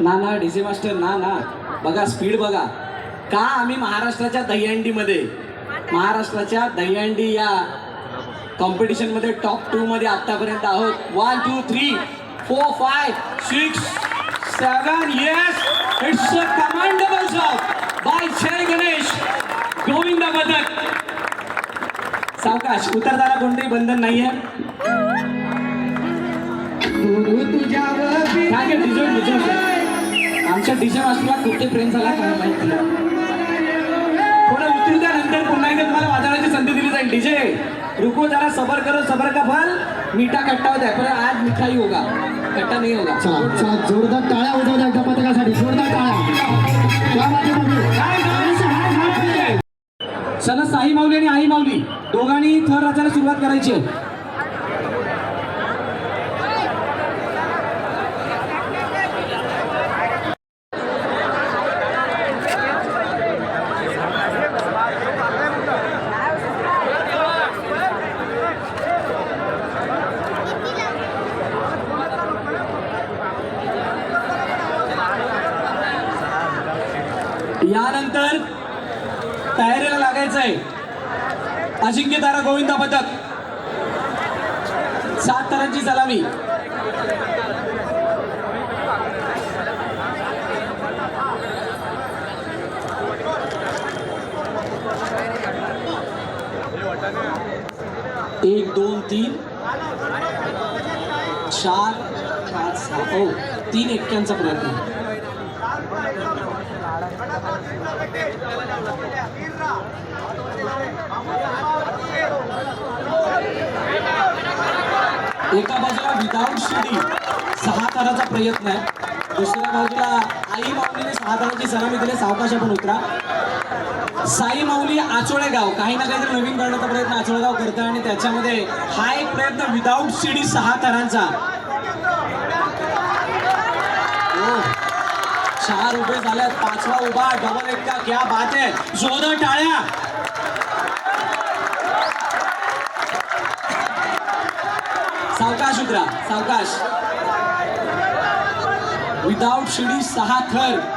ना ना DJ master ना ना बघा स्पीड बघा. का आम्ही महाराष्ट्राच्या दहीहंडीमध्ये? महाराष्ट्राच्या दहीहंडी या कॉम्पिटिशनमध्ये टॉप टू मध्ये आतापर्यंत आहोत. One two three four five six seven yes it's a commendable job bye जय गणेश गोविंद बदक सावकाश उतरताना कोणतेही बंधन डीजे डीजे आमच्या डीजे मास्टरला कुठे प्रेम झाला काय माहिती? थोडं उतरल्यानंतर पुन्हा एकदा तुम्हाला वाजवण्याची संधी दिली जाईल. डीजे रुको जरा सबर करो सबर का फल. मीठा खट्टा होता. पर आज मिठाई होगा. खट्टा नहीं होगा. चला चला. जोरदार टाळ्या उजवल्या एकदा पथकासाठी जोरदार टाळ्या. चला साई माऊली आणि आई माऊली. दोघांनी थर रचायला सुरुवात करायची आहे. यानंतर तयारीला लागायचं आहे. अजिंक्य तारा गोविंदा पथक सात तरांची सलामी. एक दोन तीन. चार पाच सहा. हो तीन एक्क्यांचा प्रयत्न. एका बाजूला विदाऊट शिडी. सहा ताराचा प्रयत्न आहे. दुसऱ्या बाजूला आई माऊलीने सहा ताराची सलामी दिली. सावकाश आपण उतरा. साई माऊली आचोळेगाव. काही ना काहीतरी नवीन करण्याचा प्रयत्न आचोळेगाव करतं आणि त्याच्यामध्ये हा एक प्रयत्न विदाऊट शिडी सहा तारांचा. हो. चार उभे झाल्यात पाचवा उभा डबल एक का? क्या बात आहे. जोरदार टाळ्या. सावकाश उतरा. सावकाश. विदाउट शिडी सहा थर.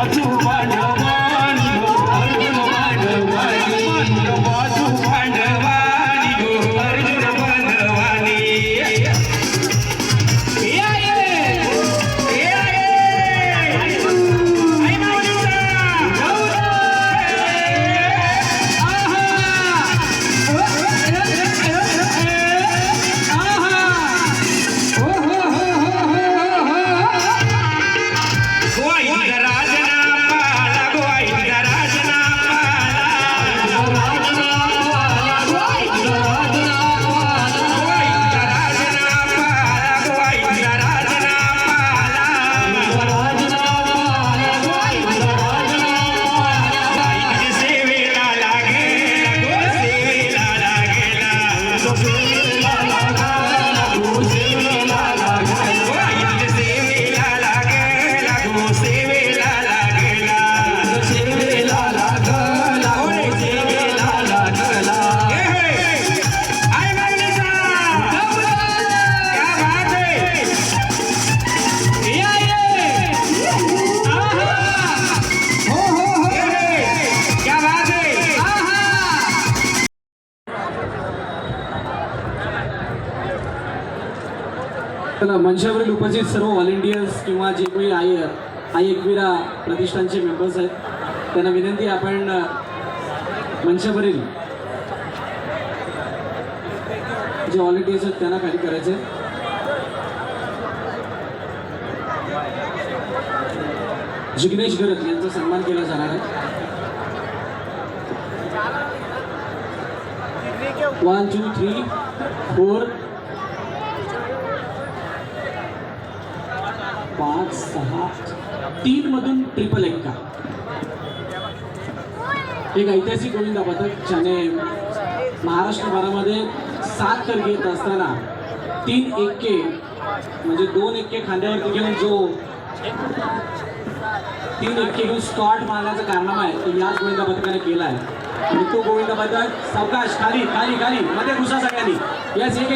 아주 मंचावरील उपस्थित सर्व व्हॉलेंटियर्स किंवा जे कोणी आई आई एकविरा प्रतिष्ठानचे मेंबर्स आहेत त्यांना विनंती आपण मंचावरील जे व्हॉलेंटियर्स आहेत त्यांना खाली करायचे जिग्नेश गरत यांचा सन्मान केला जाणार आहे. वन टू थ्री फोर पाच सहा तीन मधून ट्रिपल एक्का एक ऐतिहासिक गोविंदा पथक ज्याने महाराष्ट्रभरामध्ये सात तर घेत असताना तीन एक्के म्हणजे दोन एक्के खांद्यावरती घेऊन जो तीन एक्के घेऊन स्कॉट मारण्याचा कारनामा आहे तो याच गोविंदा पथकाने केला आहे आणि तो गोविंदा पथक सावकाश खाली खाली खाली मध्ये घुसा सगळ्यांनी. याच एक